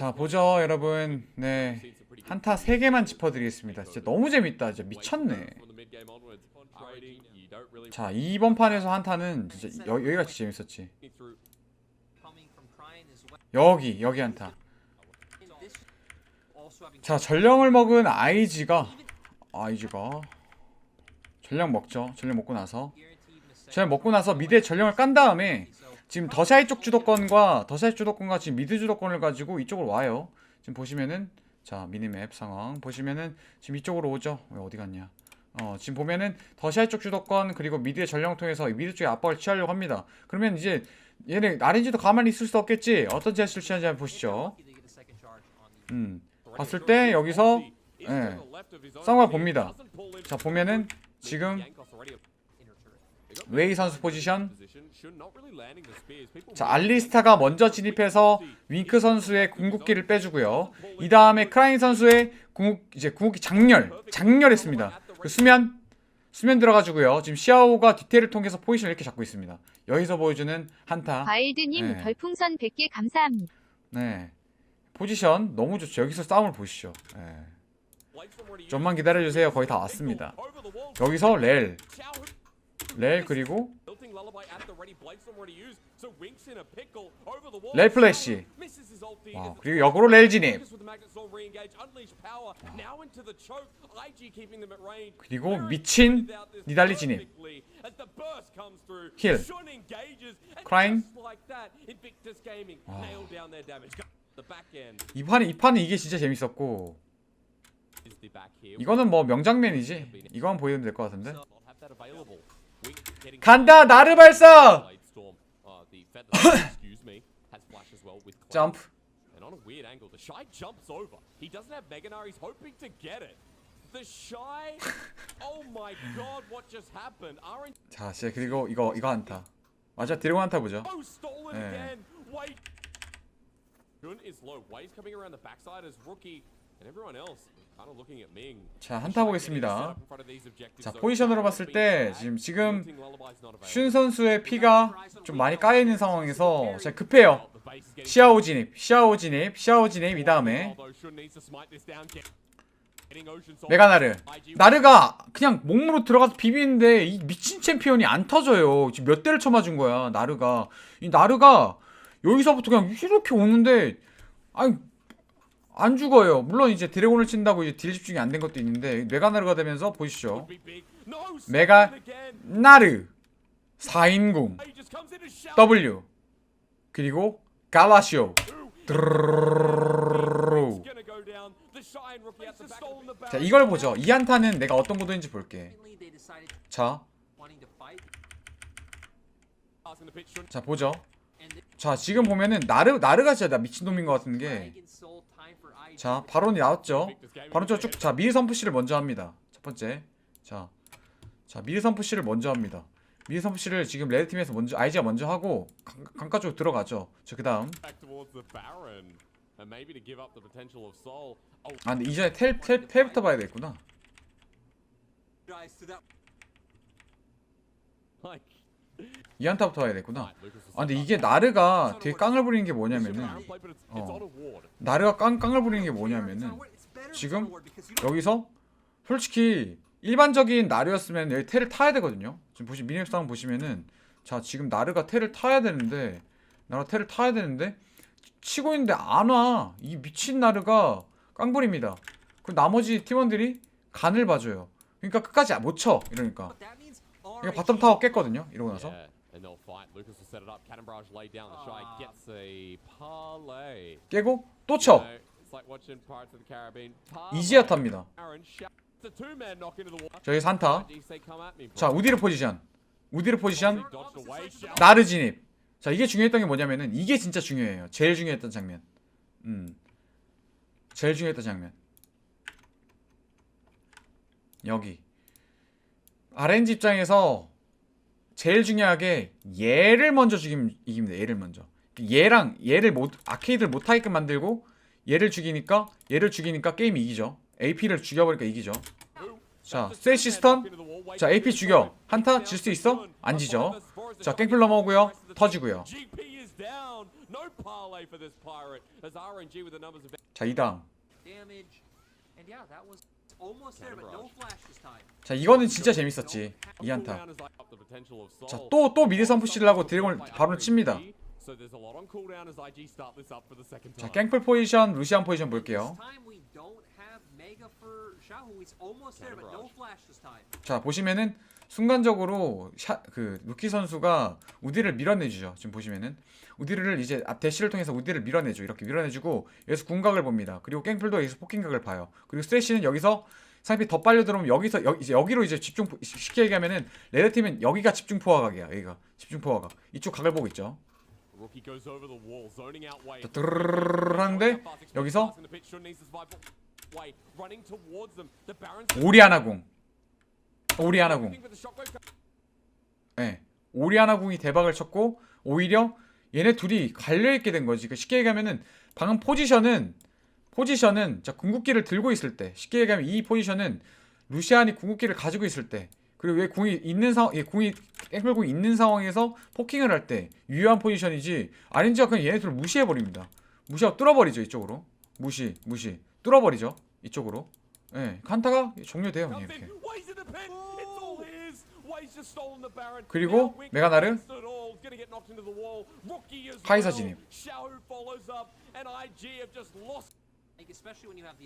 자 보죠 여러분. 네. 한타 3개만 짚어드리겠습니다. 진짜 너무 재밌다. 진짜 미쳤네. 자 이번 판에서 한타는 진짜 여, 여기가 진짜 재밌었지. 여기 여기 한타. 자 전령을 먹은 아이지가 아이지가 전령 먹죠. 전령 먹고 나서. 전령 먹고 나서 미드에 전령을 깐 다음에 지금 더샤이 쪽 주도권과 더샤이 주도권과 지금 미드 주도권을 가지고 이쪽으로 와요. 지금 보시면은 자 미니맵 상황 보시면은 지금 이쪽으로 오죠? 왜 어디 갔냐? 어 지금 보면은 더샤이 쪽 주도권 그리고 미드의 전령 통해서 미드 쪽에 압박을 취하려고 합니다. 그러면 이제 얘네 RNG도 가만히 있을 수 없겠지? 어떤 제스를 취하는지 한번 보시죠. 음 봤을 때 여기서 예, 쌍화 봅니다. 자 보면은 지금 웨이 선수 포지션? 자 알리스타가 먼저 진입해서 윙크 선수의 궁극기를 빼주고요. 이 다음에 크라인 선수의 궁극 이제 궁극기 장렬 장렬했습니다. 그 수면 수면 들어가지고요. 지금 시아오가 디테일을 통해서 포지션을 이렇게 잡고 있습니다. 여기서 보여주는 한타. 과일드님 네. 별풍선 100개 감사합니다. 네. 포지션 너무 좋죠. 여기서 싸움을 보시죠. 네. 좀만 기다려주세요. 거의 다 왔습니다. 여기서 렐 렐 그리고 렐 플래시 와 그리고 역으로 렐 진입 그리고 미친 니달리 진입. 힐 크라잉 와. 이 판은 이 판은 이게 진짜 재밌었고 이거는 뭐 명장면이지. 이거만 보여주면 될 것 같은데 간다 나르 발사 점프 And on a weird angle, the Shy jumps over. He doesn't have Mega Gnar, he's hoping to get it. The Shy. oh my god, what just happened? RNG 자 진짜 그리고 이거 이거 한타 맞아 드래곤 한타 보죠 stolen Yeah. again. Wait. Jun is low. Wave's coming around the backside as rookie. 자 한타 보겠습니다 자 포지션으로. 봤을 때 지금. 지금. 슌 선수의 피가 좀 많이 까여 있는 상황에서 진짜 급해요 시아오 진입 시아오 진입 시아오 진입 이 다음에. 메가나르 나르가 그냥 몸으로 들어가서 비비는데 이 미친 챔피언이 안 터져요. 지금 몇 대를 쳐맞은 거야. 나르가 이 나르가 여기서부터 그냥 이렇게 오는데 아니 안 죽어요. 물론 이제 드래곤을 친다고 이제 딜 집중이 안 된 것도 있는데 메가나르가 되면서 보시죠. be big. No, 메가 stolen again. 나르 4인궁 He just comes in to shout. W 그리고 갈라시오 자 이걸 보죠. 이 한타는 내가 어떤 구도인지 볼게. 자, 자 보죠. 자 지금 보면은 나르 나르가 진짜 나 미친놈인 것 같은 게 자, 바론이 나왔죠. 바론 쪽 쭉자 미리 선푸시를 먼저 합니다. 첫 번째. 자. 자, 미리 선푸시를 먼저 합니다. 미리 선푸시를 지금 레드 팀에서 먼저 아이지가 먼저 하고 강, 강가 쪽으로 들어가죠. of Soul. Oh, 아, 근데 이전에 텔, 텔, 텔부터 봐야 되겠구나. 이 한타부터. Right, Lucas is 아, 근데 이게 나르가 되게 깡을 부리는 게 뭐냐면은 어. ward. 나르가 깡, 깡을 부리는 게 뭐냐면은 지금 여기서 솔직히 일반적인 나르였으면 여기 텔을 타야 되거든요. 지금 보시 미니맵 상황 보시면은 자 지금 나르가 텔을 타야 되는데 나르가 텔을 타야 되는데 치고 있는데 안 와. 이 미친 나르가 깡불입니다. 그 나머지 팀원들이 간을 봐줘요. 그러니까 끝까지 못 쳐. 이러니까 이거 바텀 타워 깼거든요. 이러고 나서. 깨고 또 쳐. 이지야 탑니다. 저기 산타. 자 우디르 포지션. 우디르 포지션. 나르 진입. 자 이게 중요했던 게 뭐냐면은 이게 진짜 중요해요. 제일 중요했던 장면. 음. 제일 중요했던 장면. 여기. RNG 입장에서 제일 중요하게 얘를 먼저 죽이면 이깁니다. 얘를 먼저. 얘랑 얘를 못 아케이드를 못 하게끔 만들고 얘를 죽이니까 얘를 죽이니까 게임이 이기죠. AP를 죽여버리니까 이기죠. 자, 세 시 스턴. 자, AP 죽여. 한타 질 수 있어? 안 지죠. 자, 깽플 넘어오고요. 터지고요. 자, 이다 음. 자, 이거는 진짜 재밌었지. 이 한타. 자, 또, 또 미드 선 푸시를 하고 드래곤을 바로 칩니다. 자. 깽풀 포지션, 루시안 포지션 볼게요. 자, 보시면은 순간적으로 샤, 그 루키 선수가 우디를 밀어내주죠. 지금 보시면은 우디를 이제 앞 대시를 통해서 우디를 밀어내죠. 이렇게 밀어내주고 여기서 궁각을 봅니다. 그리고 깽풀도 여기서 포킹각을 봐요. 그리고 스트레시는 여기서 상대 더 빨려 들어오면 여기서 여, 이제 여기로 이제 집중 쉽게 얘기하면은 레드 팀은 여기가 집중 포화각이야. 여기가 집중 포화각. 이쪽 각을 보고 있죠. Rookie goes over the wall, zoning out Wade. 자, 드르르르르 하는데 여기서 Wade running towards them. The Baron's 오리아나 궁. 오리아나 궁. looking for the shockwave 예. 오리아나 궁이 대박을 쳤고 오히려 얘네 둘이 갈려 있게 된 거지. 그 쉽게 얘기하면은 방금 포지션은 포지션은 자 궁극기를 들고 있을 때 쉽게 얘기하면 이 포지션은 루시안이 궁극기를 가지고 있을 때 그리고 왜 궁이 있는 상황, 예, 궁이 앵글 궁이 있는 상황에서 포킹을 할 때 유효한 포지션이지 아닌지가 그냥 얘네 둘을 무시해 버립니다. 무시하고 뚫어버리죠 이쪽으로 무시 무시 뚫어버리죠 이쪽으로. 예, 칸타가 종료돼요 이렇게. 그리고 메가나르. 카이사 well. 진입.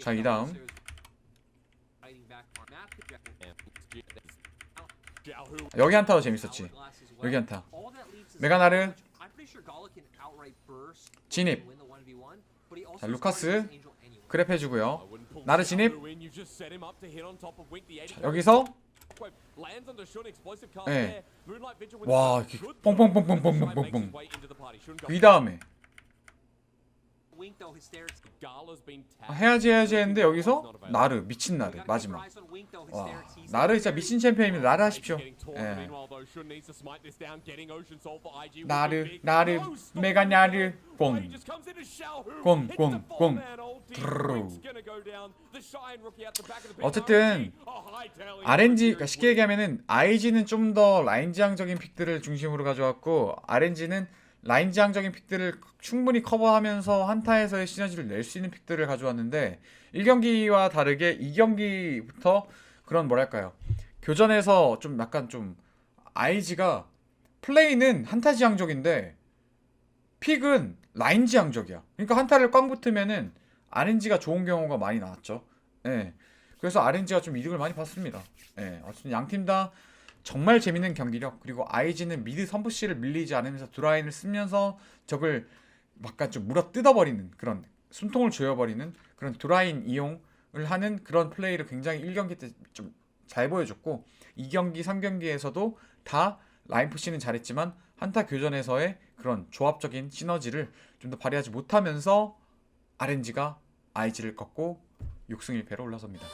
자, 이 다음. fighting back on map. Xiao who 여기 한타도 재밌었지. 여기 한타. 메가나르. 진입. and win the 1v1, but he also 자, 루카스. 그랩 I 해주고요. 나르 진입. 80 여기서 예. 와, 이렇게 got 그 다음에 해야지 해야지 했는데 여기서 나르 미친 나르 마지막. 와 나르 진짜 미친 챔피언입니다. 나르 하십시오. 예. 나르 나르 메가 나르 꽁. 꽁, 꽁, 꽁. 드르르. 어쨌든 RNG 그러니까 쉽게 얘기하면은 IG는 좀 더 라인 지향적인 픽들을 중심으로 가져왔고 RNG는 라인 지향적인 픽들을 충분히 커버하면서 한타에서의 시너지를 낼 수 있는 픽들을 가져왔는데 1경기와 다르게 2경기부터 그런 뭐랄까요 교전에서 좀 약간 좀 IG가 플레이는 한타 지향적인데 픽은 라인 지향적이야. 그러니까 한타를 꽝 붙으면은 RNG가 좋은 경우가 많이 나왔죠. 예. 그래서 RNG가 좀 이득을 많이 봤습니다. 예. 어쨌든 양팀 다 정말 재밌는 경기력 그리고 IG는 미드 선푸시를 밀리지 않으면서 드라인을 쓰면서 적을 약간 좀 물어 뜯어버리는 그런 숨통을 조여버리는 그런 드라인 이용을 하는 그런 플레이를 굉장히 1경기 때 좀 잘 보여줬고 2경기, 3경기에서도 다 라인 푸시는 잘했지만 한타 교전에서의 그런 조합적인 시너지를 좀 더 발휘하지 못하면서 RNG가 IG를 꺾고 6승 1패로 올라섭니다.